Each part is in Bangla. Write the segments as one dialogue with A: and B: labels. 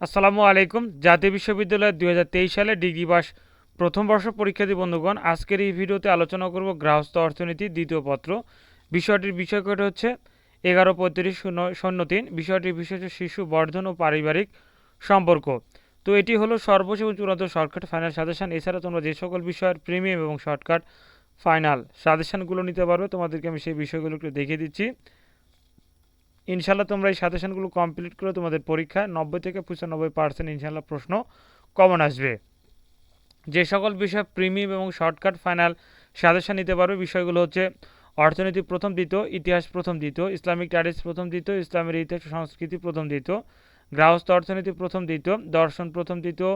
A: আসসালামু আলাইকুম। জাতীয় বিশ্ববিদ্যালয় দু হাজার তেইশ সালে ডিগ্রি পাস প্রথম বর্ষ পরীক্ষার্থী বন্ধুগণ, আজকের এই ভিডিওতে আলোচনা করব গৃহস্থ অর্থনীতি দ্বিতীয় পত্র। বিষয়টির বিষয়কটি হচ্ছে এগারো পঁয়ত্রিশ শূন্য শূন্য তিন। বিষয়টির বিষয় হচ্ছে শিশু বর্ধন ও পারিবারিক সম্পর্ক। তো এটি হলো এবং চূড়ান্ত শর্টকাট ফাইনাল সাজেশন এছাড়া তোমরা যে সকল বিষয়ের প্রিমিয়াম এবং শর্টকাট ফাইনাল সাজেশনগুলো নিতে পারবে, তোমাদেরকে আমি সেই বিষয়গুলো একটু দেখিয়ে দিচ্ছি। ইনশাল্লাহ তোমরা এই সাজেশনগুলো কমপ্লিট করে তোমাদের পরীক্ষায় নব্বই থেকে পঁচানব্বই পার্সেন্ট ইনশাল্লাহ প্রশ্ন কমন আসবে যে সকল বিষয় প্রিমিয়াম এবং শর্টকাট ফাইনাল সাজেশন নিতে পারবে বিষয়গুলো হচ্ছে অর্থনীতি প্রথম দ্বিতীয় ইতিহাস প্রথম দ্বিতীয় ইসলামিক স্টাডিজ প্রথম দ্বিতীয় ইসলামের ইতিহাস সংস্কৃতি প্রথম দ্বিতীয় গ্রাহস্থ অর্থনীতি প্রথম দ্বিতীয় দর্শন প্রথম দ্বিতীয়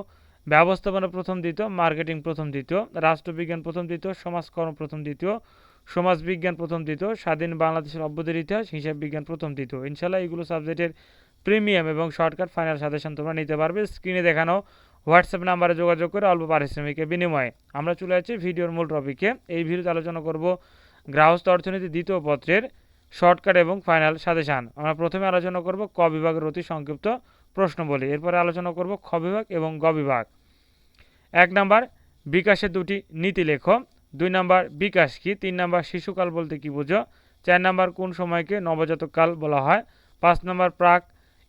A: ব্যবস্থাপনা প্রথম দ্বিতীয় মার্কেটিং প্রথম দ্বিতীয় রাষ্ট্রবিজ্ঞান প্রথম দ্বিতীয় সমাজকর্ম প্রথম দ্বিতীয় সমাজবিজ্ঞান প্রথম দ্বিতীয়, স্বাধীন বাংলাদেশের অভ্যুদয়ের ইতিহাস হিসাব বিজ্ঞান প্রথম দ্বিতীয়। ইনশাল্লাহ এগুলো সাবজেক্টের প্রিমিয়াম এবং শর্টকাট ফাইনাল সাজেশন তোমরা নিতে পারবে। স্ক্রিনে দেখানো হোয়াটসঅ্যাপ নাম্বারে যোগাযোগ করে অল্প পারিশ্রমিকের বিনিময়ে। আমরা চলে যাচ্ছি ভিডিওর মূল টপিকে এই ভিডিওতে আলোচনা করব গ্রাহস্থ অর্থনীতি দ্বিতীয় পত্রের শর্টকাট এবং ফাইনাল সাজেশান। আমরা প্রথমে আলোচনা করব ক বিভাগের অতি সংক্ষিপ্ত প্রশ্ন বলি এরপরে আলোচনা করব খ বিভাগ এবং গ বিভাগ। এক নাম্বার, বিকাশের দুটি নীতি লেখ। দুই নাম্বার, বিকাশ কি? তিন নাম্বার, শিশুকাল বলতে কি বোঝো? চার নাম্বার, কোন সময়কে নবজাতক কাল বলা হয়? পাঁচ নাম্বার, প্রাক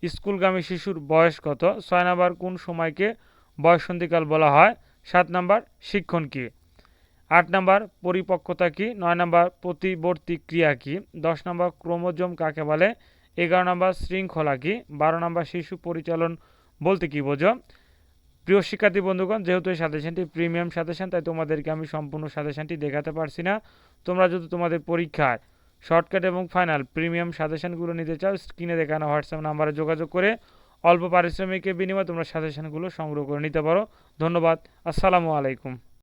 A: স্কুলগামী শিশুর বয়স কত? ছয় নাম্বার, কোন সময়কে বয়সন্ধিকাল বলা হয়? সাত নাম্বার, শিক্ষণ কি? আট নাম্বার, পরিপক্কতা কি? নয় নাম্বার, প্রতিবর্তী ক্রিয়া কি? দশ নাম্বার, ক্রোমোজোম কাকে বলে? এগারো নাম্বার, শৃঙ্খলা কি? বারো নাম্বার, শিশু পরিচালন বলতে কি বোঝো? প্রিয় শিক্ষার্থী বন্ধুগণ, যেহেতু এই সাজেশনটি প্রিমিয়াম সাজেশন, তাই তোমাদেরকে আমি সম্পূর্ণ সাজেশনটি দেখাতে পারছি না। তোমরা যদি তোমাদের পরীক্ষায় শর্টকাট এবং ফাইনাল প্রিমিয়াম সাজেশনগুলো নিতে চাও, স্ক্রিনে দেখানো হোয়াটসঅ্যাপ নাম্বারে যোগাযোগ করে অল্প পারিশ্রমিকের বিনিময়ে তোমরা সাজেশনগুলো সংগ্রহ করে নিতে পারো। ধন্যবাদ। আসসালামু আলাইকুম।